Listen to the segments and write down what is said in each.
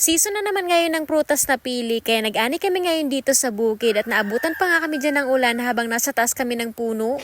Season na naman ngayon ng prutas na pili kaya nag-ani kami ngayon dito sa bukid at naabutan pa nga kami dyan ng ulan habang nasa taas kami ng puno.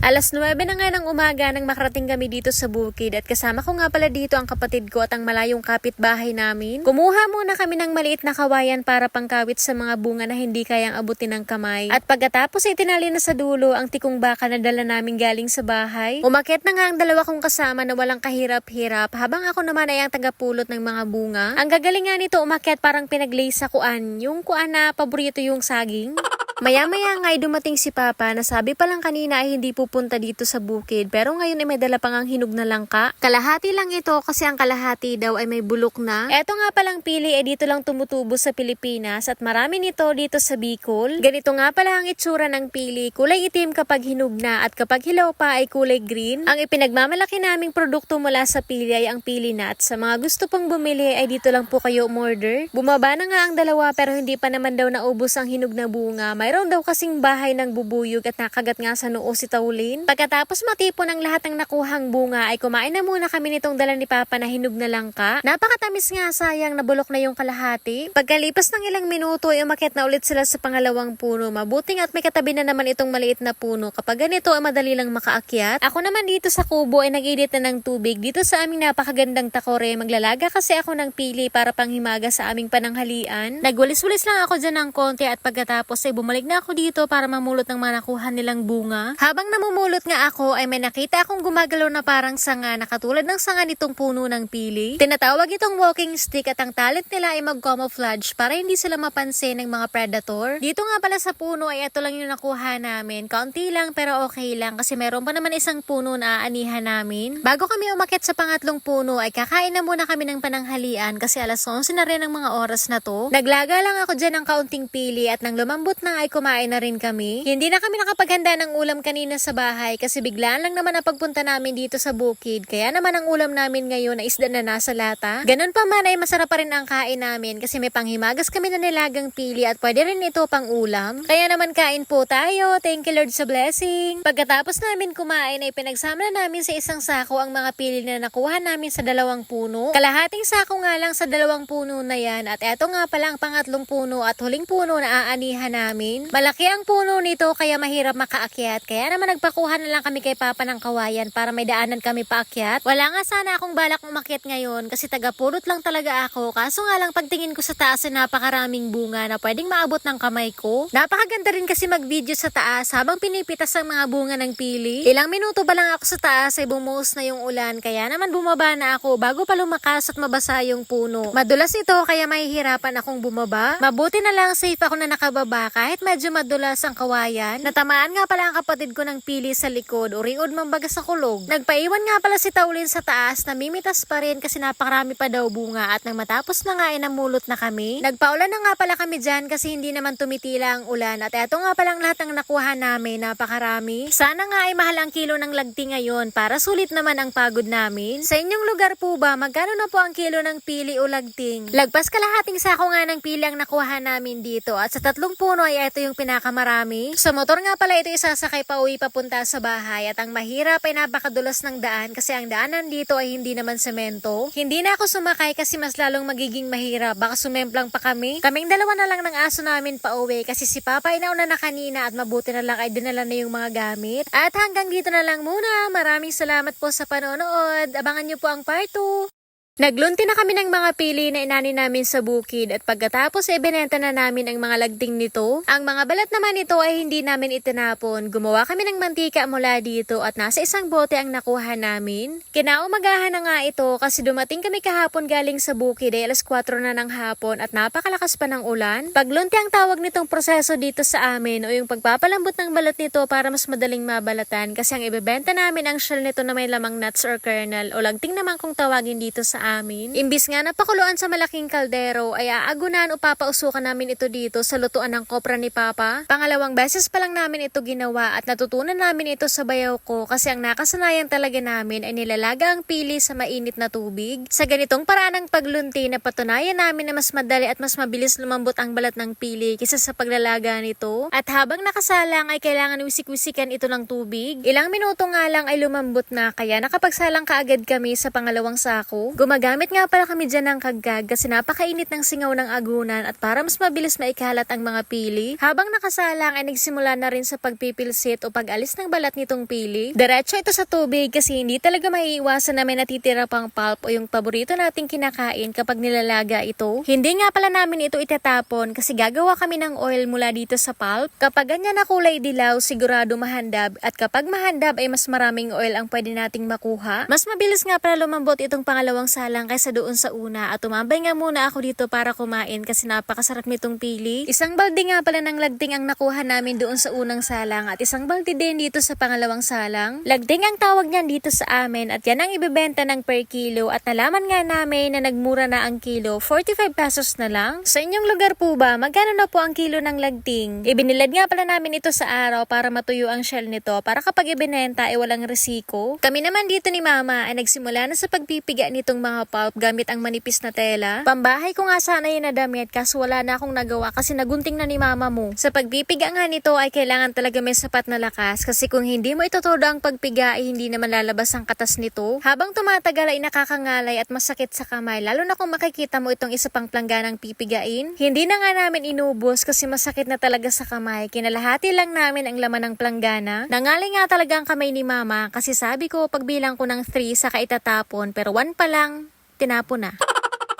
Alas 9 na nga ng umaga nang makarating kami dito sa bukid at kasama ko nga pala dito ang kapatid ko at ang malayong kapitbahay namin. Kumuha muna kami ng maliit na kawayan para pangkawit sa mga bunga na hindi kayang abutin ng kamay. At pagkatapos ay tinali na sa dulo ang tikong baka na dala namin galing sa bahay. Umakyat na nga ang dalawa kong kasama na walang kahirap-hirap habang ako naman ay ang tagapulot ng mga bunga. Ang gagaling nga nito umakyat parang pinaglay sa kuan. Yung kuan na paborito yung saging. Maya-maya nga ay dumating si Papa na sabi pa lang kanina ay hindi pupunta dito sa bukid pero ngayon ay may dala pang ang hinog na langka. Kalahati lang ito kasi ang kalahati daw ay may bulok na. Eto nga palang pili ay dito lang tumutubo sa Pilipinas at marami nito dito sa Bicol. Ganito nga pala ang itsura ng pili. Kulay itim kapag hinog na at kapag hilaw pa ay kulay green. Ang ipinagmamalaki naming produkto mula sa pili ay ang pili nuts. Sa mga gusto pang bumili ay dito lang po kayo umorder. Bumaba na nga ang dalawa pero hindi pa naman daw naubos ang hinog na bunga. Mayroon daw kasing bahay ng bubuyog at nakagat nga sa noo si Taulin. Pagkatapos matipon ang lahat ng nakuhang bunga ay kumain na muna kami nitong dala ni Papa na hinog na langka. Napakatamis nga sayang nabulok na yung kalahati. Pagkalipas ng ilang minuto ay umakyat na ulit sila sa pangalawang puno. Mabuting at may katabi na naman itong maliit na puno. Kapag ganito ay madali lang makaakyat. Ako naman dito sa kubo ay nag-edit na ng tubig. Dito sa aming napakagandang takore, maglalaga kasi ako ng pili para panghimaga sa aming pananghalian. Nagwalis-walis lang ako dyan ng konti at pagkatapos ay bumalik na ako dito para mamulot ng mga nakuha nilang bunga. Habang namumulot nga ako ay may nakita akong gumagalaw na parang sanga na katulad ng sanga nitong puno ng pili. Tinatawag itong walking stick at ang talent nila ay mag-camouflage para hindi sila mapansin ng mga predator. Dito nga pala sa puno ay ito lang yung nakuha namin. Kaunti lang pero okay lang kasi meron pa naman isang puno na aanihan namin. Bago kami umakyat sa pangatlong puno ay kakain na muna kami ng pananghalian kasi alas 11 na rin ang mga oras na to. Naglaga lang ako dyan ng kaunting pili at nang lumambot na ay kumain na rin kami. Hindi na kami nakapaghanda ng ulam kanina sa bahay kasi biglaan lang naman ang pagpunta namin dito sa bukid. Kaya naman ang ulam namin ngayon ay isda na nasa lata. Ganun pa man ay masarap pa rin ang kain namin kasi may panghimagas kami na nilagang pili at pwede rin ito pang ulam. Kaya naman kain po tayo. Thank you Lord sa blessing. Pagkatapos namin kumain ay pinagsama na namin sa isang sako ang mga pili na nakuha namin sa dalawang puno. Kalahating sako nga lang sa dalawang puno na yan at eto nga pala ang pangatlong puno at huling puno na aanihan namin. Malaki ang puno nito kaya mahirap makaakyat. Kaya naman nagpakuha na lang kami kay Papa ng kawayan para may daanan kami paakyat. Wala nga sana akong balak umakyat ngayon kasi taga-purot lang talaga ako. Kaso nga lang pagtingin ko sa taas ay napakaraming bunga na pwedeng maabot ng kamay ko. Napakaganda rin kasi mag-video sa taas habang pinipitas ang mga bunga ng pili. Ilang minuto pa lang ako sa taas ay bumuhos na yung ulan kaya naman bumaba na ako bago pa lumakas at mabasa yung puno. Madulas ito kaya mahihirapan akong bumaba. Mabuti na lang safe ako na nakababa kahit medyo madulas ang kawayan. Natamaan nga pala ang kapatid ko ng pili sa likod o ringod mambaga sa kulog. Nagpaiwan nga pala si Taulin sa taas namimitas pa rin kasi napakarami pa daw bunga at nang matapos na nga ay namulot na kami. Nagpaulan na nga pala kami dyan kasi hindi naman tumitila ang ulan at eto nga palang lahat ng nakuha namin napakarami. Sana nga ay mahal ang kilo ng lagti ngayon para sulit naman ang pagod namin. Sa inyong lugar po ba magkano na po ang kilo ng pili o lagting? Lagpas kalahating sako nga ng pili ang nakuha namin dito at sa tatlong puno ay ito yung pinakamarami. Sa motor nga pala ito isasakay pa uwi papunta sa bahay at ang mahirap ay napakadulas ng daan kasi ang daanan dito ay hindi naman semento. Hindi na ako sumakay kasi mas lalong magiging mahirap. Baka sumemplang pa kami. Kaming dalawa na lang ng aso namin pa uwi kasi si Papa ay nauna na kanina at mabuti na lang ay dinala na yung mga gamit. At hanggang dito na lang muna. Maraming salamat po sa panonood. Abangan niyo po ang part 2. Naglunti na kami ng mga pili na inani namin sa bukid at pagkatapos ay binenta na namin ang mga lagting nito. Ang mga balat naman nito ay hindi namin itinapon. Gumawa kami ng mantika mula dito at nasa isang bote ang nakuha namin. Kinaumagahan na nga ito kasi dumating kami kahapon galing sa bukid ay alas 4 na ng hapon at napakalakas pa ng ulan. Paglunti ang tawag nitong proseso dito sa amin o yung pagpapalambot ng balat nito para mas madaling mabalatan kasi ang ibebenta namin ang shell nito na may lamang nuts or kernel o lagting naman kung tawagin dito sa amin. Imbis nga na pakuluan sa malaking kaldero ay aagunan o papausukan namin ito dito sa lutuan ng kopra ni Papa. Pangalawang beses pa lang namin ito ginawa at natutunan namin ito sa bayaw ko kasi ang nakasanayan talaga namin ay nilalaga ang pili sa mainit na tubig. Sa ganitong paraan ng paglunti na patunayan namin na mas madali at mas mabilis lumambot ang balat ng pili kaysa sa paglalaga nito. At habang nakasalang ay kailangan wisik-wisikan ito ng tubig. Ilang minuto nga lang ay lumambot na kaya nakapagsalang kaagad kami sa pangalawang sako. Gumag Gumagamit nga pala kami dyan ng kagag kasi napakainit ng singaw ng agunan at para mas mabilis maikalat ang mga pili. Habang nakasalang ay nagsimula na rin sa pagpipilsit o pag-alis ng balat nitong pili. Diretso ito sa tubig kasi hindi talaga maiiwasan na may natitira pang pulp o yung paborito nating kinakain kapag nilalaga ito. Hindi nga pala namin ito itatapon kasi gagawa kami ng oil mula dito sa pulp. Kapag ganyan na kulay dilaw, sigurado mahandab at kapag mahandab ay mas maraming oil ang pwede nating makuha. Mas mabilis nga pala lumambot itong pangalawang salang kaysa doon sa una at tumambay nga muna ako dito para kumain kasi napakasarap nitong pili. Isang balde nga pala ng lagting ang nakuha namin doon sa unang salang at isang balde din dito sa pangalawang salang. Lagting ang tawag niyan dito sa amin at yan ang ibebenta ng per kilo at nalaman nga namin na nagmura na ang kilo, 45 pesos na lang. Sa inyong lugar po ba, magkano na po ang kilo ng lagting? Ibinilad nga pala namin ito sa araw para matuyo ang shell nito para kapag ibinenta ay walang resiko. Kami naman dito ni mama ay nagsimula na sa pagpipiga nitong mga pulp gamit ang manipis na tela. Pambahay ko nga sana yun na damit kaso wala na akong nagawa kasi nagunting na ni mama mo. Sa pagpipiga nga nito ay kailangan talaga may sapat na lakas kasi kung hindi mo itutudo ang pagpiga ay hindi naman lalabas ang katas nito. Habang tumatagal ay nakakangalay at masakit sa kamay lalo na kung makikita mo itong isa pang plangganang pipigain. Hindi na nga namin inubos kasi masakit na talaga sa kamay. Kinalahati lang namin ang laman ng planggana. Nangali nga talaga ang kamay ni mama kasi sabi ko pagbilang ko ng 3 saka itatapon pero 1 pa lang tinapon na.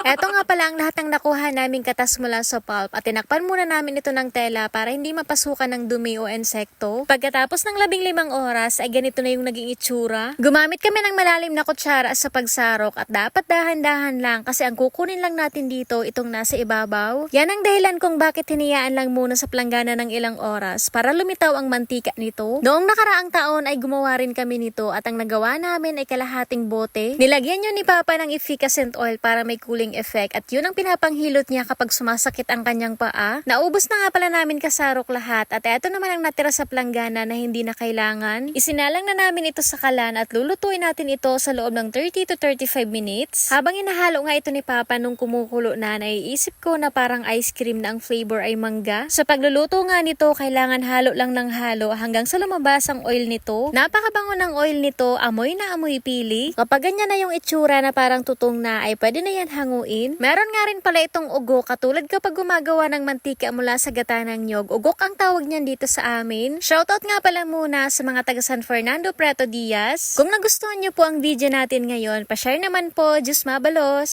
Eto nga pala ang lahat ng nakuha naming katas mula sa pulp at tinakpan muna namin ito ng tela para hindi mapasukan ng dumi o insekto. Pagkatapos ng labing limang oras ay ganito na yung naging itsura. Gumamit kami ng malalim na kutsara sa pagsarok at dapat dahan-dahan lang kasi ang kukunin lang natin dito itong nasa ibabaw. Yan ang dahilan kung bakit hiniyaan lang muna sa planggana ng ilang oras para lumitaw ang mantika nito. Noong nakaraang taon ay gumawa rin kami nito at ang nagawa namin ay kalahating bote. Nilagyan yun ni Papa ng efficacent oil para may cooling effect at yun ang pinapanghilot niya kapag sumasakit ang kanyang paa. Naubos na nga pala namin kasarok lahat at eto naman ang natira sa planggana na hindi na kailangan. Isinalang na namin ito sa kalan at lulutuin natin ito sa loob ng 30 to 35 minutes. Habang inahalo nga ito ni Papa nung kumukulo na, naiisip ko na parang ice cream na ang flavor ay mangga. Sa pagluluto nga nito, kailangan halo lang ng halo hanggang sa lumabas ang oil nito. Napakabango ng oil nito, amoy na amoy pili. Kapag ganyan na yung itsura na parang tutong na, ay pwede na yan hanguin. Meron nga rin pala itong ugo, katulad kapag gumagawa ng mantika mula sa gata ng nyog. Ugok ang tawag niyan dito sa amin. Shoutout nga pala muna sa mga taga San Fernando Preto Diaz. Kung nagustuhan niyo po ang video natin ngayon, pa-share naman po. Diyos mabalos!